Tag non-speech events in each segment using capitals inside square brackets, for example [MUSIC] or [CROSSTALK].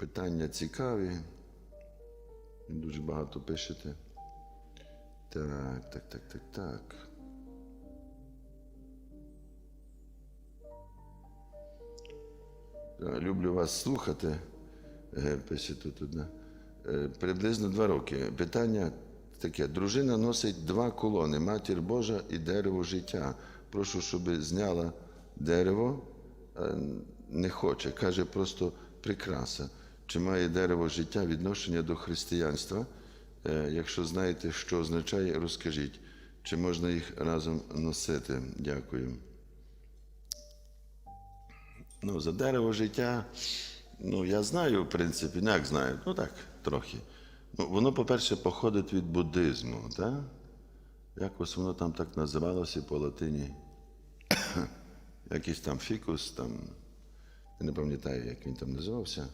Питання цікаві. Дуже багато пишете. Так, так, так, так, так. Е, Люблю вас слухати. Е, Пише тут одна. Е, Приблизно два роки. Питання таке: дружина носить два колони: матір Божа і дерево життя. Прошу, щоб зняла дерево. Не хоче. Каже просто прикраса. Чи має дерево життя відношення до християнства? Е, Якщо знаєте, що означає, розкажіть. Чи можна їх разом носити? Дякую. Ну, за дерево життя, ну, я знаю, в принципі, ну, як знаю, ну так, трохи. Ну, воно, по-перше, походить від буддизму, так? Якось воно там так називалося по латині. [COUGHS] Якийсь там фікус, там, я не пам'ятаю, як він там називався.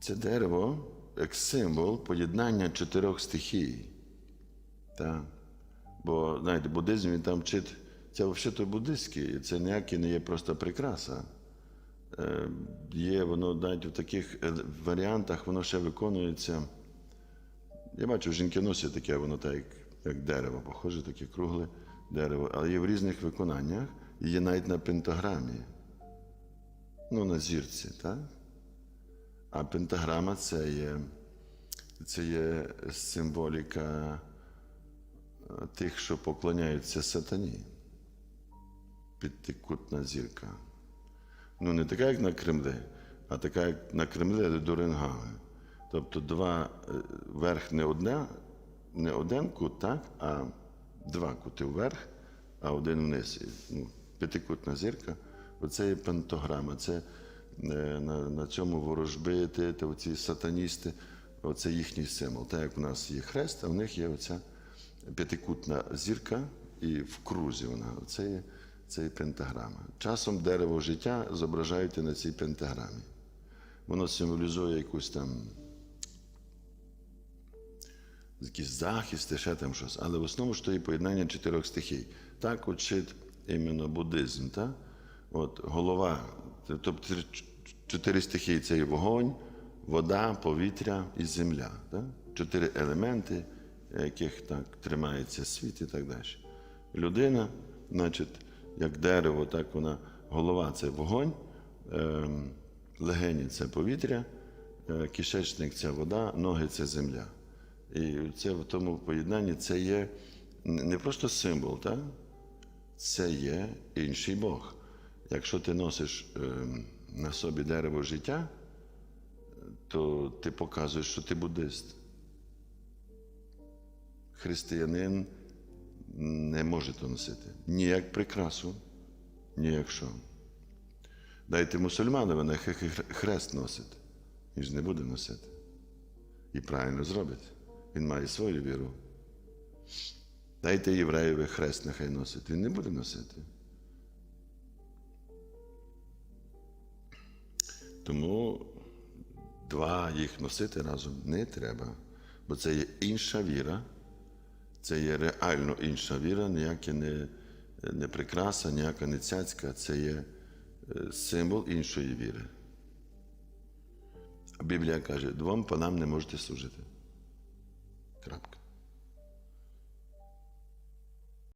Це дерево як символ поєднання чотирьох стихій. Так. Бо, знаєте, буддизм він там вчить, це взагалі буддистський, це ніяке не є просто прикраса. Е, є воно, знаєте, в таких е, варіантах воно ще виконується. Я бачу, жінки носять таке, воно так, як, як дерево, похоже, таке кругле дерево, але є в різних виконаннях, і є навіть на пентаграмі. Ну, на зірці, так? А пентаграма це є, це є символіка е, тих, що поклоняються сатані. П'ятикутна зірка. Ну, не така, як на Кремлі, а така, як на Кремлі до Ренгави. Тобто два е, верх не одне, не один кут, так, а два кути вверх, а один вниз. Ну, п'ятикутна зірка. Оце є пентограма. Це на, на цьому ворожбити, та оці сатаністи, оце їхній символ. Так як у нас є хрест, а в них є оця п'ятикутна зірка, і в крузі вона. Оце є, це є пентаграма. Часом дерево життя зображають на цій пентаграмі. Воно символізує якусь там якісь захисти, ще там щось. Але в основному ж то є поєднання чотирьох стихій. Так учить іменно буддизм. Так? От, голова, тобто чотири стихії це є вогонь, вода, повітря і земля. Так? Чотири елементи, яких так тримається світ і так далі. Людина, значить, як дерево, так вона голова це вогонь, ем, легені це повітря, е, кишечник це вода, ноги це земля. І це в тому поєднанні це є не просто символ, так? це є інший Бог. Якщо ти носиш ем, на собі дерево життя, то ти показуєш, що ти буддист. Християнин не може то носити. Ні як прикрасу, ні як що. Дайте мусульманові, нехай хрест носить. Він ж не буде носити. І правильно зробить. Він має свою віру. Дайте євреєві хрест нехай носить. Він не буде носити. Тому два їх носити разом не треба. Бо це є інша віра, це є реально інша віра, ніяка не, не прикраса, ніяка не цяцька, це є е, символ іншої віри. Біблія каже, двом панам не можете служити.